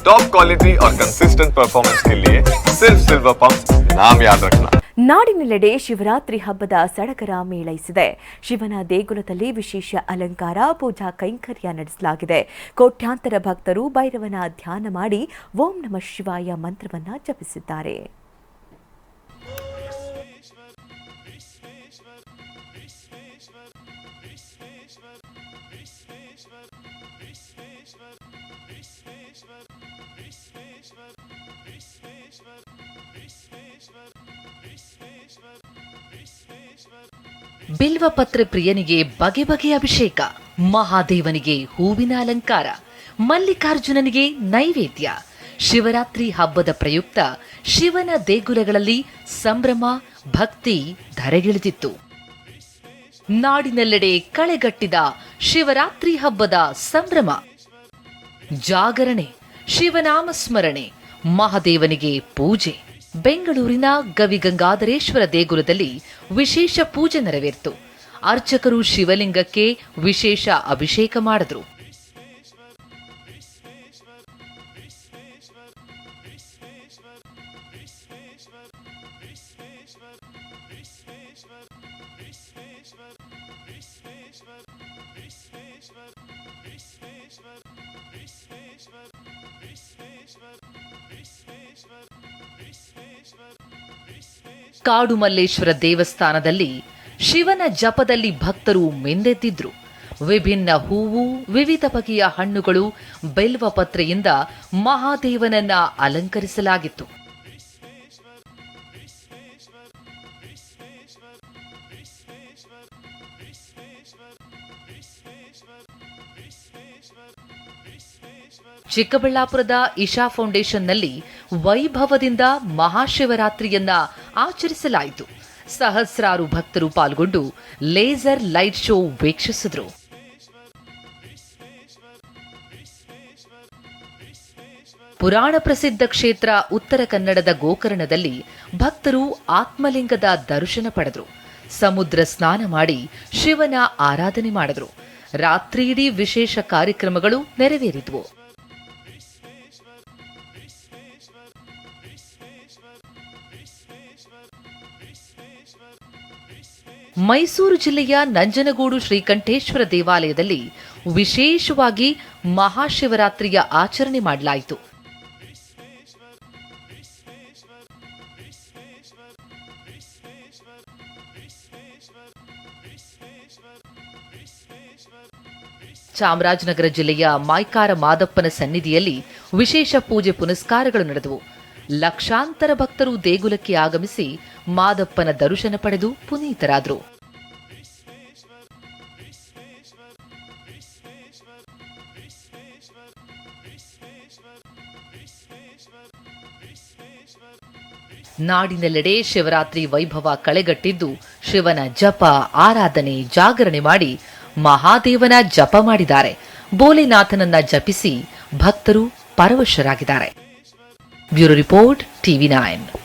Top quality और consistent performance के लिए सिर्फ सिल्वर पंप नाम याद रखना ನಾಡಿನೆಲ್ಲೆಡೆ ಶಿವರಾತ್ರಿ ಹಬ್ಬದ ಸಡಗರ ಮೇಳೈಸಿದೆ ಶಿವನ ದೇಗುಲದಲ್ಲಿ ವಿಶೇಷ ಅಲಂಕಾರ ಪೂಜಾ ಕೈಂಕರ್ಯ ನಡೆಸಲಾಗಿದೆ ಕೋಟ್ಯಾಂತರ ಭಕ್ತರು ಭೈರವನ ಧ್ಯಾನ ಮಾಡಿ ಓಂ ನಮಃ ಶಿವಾಯ ಮಂತ್ರವನ್ನ ಜಪಿಸಿದ್ದಾರೆ ಬಿಲ್ವಪತ್ರೆ ಪ್ರಿಯನಿಗೆ ಬಗೆ ಬಗೆಯ ಅಭಿಷೇಕ, ಮಹಾದೇವನಿಗೆ ಹೂವಿನ ಅಲಂಕಾರ, ಮಲ್ಲಿಕಾರ್ಜುನನಿಗೆ ನೈವೇದ್ಯ, ಶಿವರಾತ್ರಿ ಹಬ್ಬದ ಪ್ರಯುಕ್ತ ಶಿವನ ದೇಗುಲಗಳಲ್ಲಿ ಸಂಭ್ರಮ, ಭಕ್ತಿ ಧರೆಗಿಳಿದಿತ್ತು. ನಾಡಿನೆಲ್ಲೆಡೆ ಕಳೆಗಟ್ಟಿದ ಶಿವರಾತ್ರಿ ಹಬ್ಬದ ಸಂಭ್ರಮ. ಜಾಗರಣೆ, ಶಿವನಾಮ ಸ್ಮರಣೆ, ಮಹಾದೇವನಿಗೆ ಪೂಜೆ. ಬೆಂಗಳೂರಿನ ಗವಿಗಂಗಾಧರೇಶ್ವರ ದೇಗುಲದಲ್ಲಿ ವಿಶೇಷ ಪೂಜೆ ನೆರವೇರಿತು. ಅರ್ಚಕರು ಶಿವಲಿಂಗಕ್ಕೆ ವಿಶೇಷ ಅಭಿಷೇಕ ಮಾಡಿದ್ರು. ಕಾಡುಮಲ್ಲೇಶ್ವರ ದೇವಸ್ಥಾನದಲ್ಲಿ ಶಿವನ ಜಪದಲ್ಲಿ ಭಕ್ತರು ಮೆಂದೆದ್ದಿದ್ರು ವಿಭಿನ್ನ ಹೂವು, ವಿವಿಧ ಬಗೆಯ ಹಣ್ಣುಗಳು ಬೆಲ್ವ ಪತ್ರೆಯಿಂದ ಮಹಾದೇವನನ್ನ ಅಲಂಕರಿಸಲಾಗಿತ್ತು. ಚಿಕ್ಕಬಳ್ಳಾಪುರದ ಇಶಾ ಫೌಂಡೇಶನ್ನಲ್ಲಿ ವೈಭವದಿಂದ ಮಹಾಶಿವರಾತ್ರಿಯನ್ನ ಆಚರಿಸಲಾಯಿತು. ಸಹಸ್ರಾರು ಭಕ್ತರು ಪಾಲ್ಗೊಂಡು ಲೇಸರ್ ಲೈಟ್ ಶೋ ವೀಕ್ಷಿಸಿದರು. ಪುರಾಣ ಪ್ರಸಿದ್ಧ ಕ್ಷೇತ್ರ ಉತ್ತರ ಕನ್ನಡದ ಗೋಕರ್ಣದಲ್ಲಿ ಭಕ್ತರು ಆತ್ಮಲಿಂಗದ ದರ್ಶನ ಪಡೆದರು. ಸಮುದ್ರ ಸ್ನಾನ ಮಾಡಿ ಶಿವನ ಆರಾಧನೆ ಮಾಡಿದ್ರು. ರಾತ್ರಿಯಿಡೀ ವಿಶೇಷ ಕಾರ್ಯಕ್ರಮಗಳು ನೆರವೇರಿದವು. ಮೈಸೂರು ಜಿಲ್ಲೆಯ ನಂಜನಗೂಡು ಶ್ರೀಕಂಠೇಶ್ವರ ದೇವಾಲಯದಲ್ಲಿ ವಿಶೇಷವಾಗಿ ಮಹಾಶಿವರಾತ್ರಿಯ ಆಚರಣೆ ಮಾಡಲಾಯಿತು. ಚಾಮರಾಜನಗರ ಜಿಲ್ಲೆಯ ಮಾಯ್ಕಾರ ಮಾದಪ್ಪನ ಸನ್ನಿಧಿಯಲ್ಲಿ ವಿಶೇಷ ಪೂಜೆ ಪುನಸ್ಕಾರಗಳು ನಡೆದವು. ಲಕ್ಷಾಂತರ ಭಕ್ತರು ದೇಗುಲಕ್ಕೆ ಆಗಮಿಸಿ ಮಾದಪ್ಪನ ದರ್ಶನ ಪಡೆದು ಪುನೀತರಾದರು. ನಾಡಿನೆಲ್ಲೆಡೆ ಶಿವರಾತ್ರಿ ವೈಭವ ಕಳೆಗಟ್ಟಿದ್ದು ಶಿವನ ಜಪ, ಆರಾಧನೆ, ಜಾಗರಣೆ ಮಾಡಿ ಮಹಾದೇವನ ಜಪ ಮಾಡಿದ್ದಾರೆ. ಬೋಲೆನಾಥನನ್ನ ಜಪಿಸಿ ಭಕ್ತರು ಪರವಶರಾಗಿದ್ದಾರೆ. Bureau report TV nine.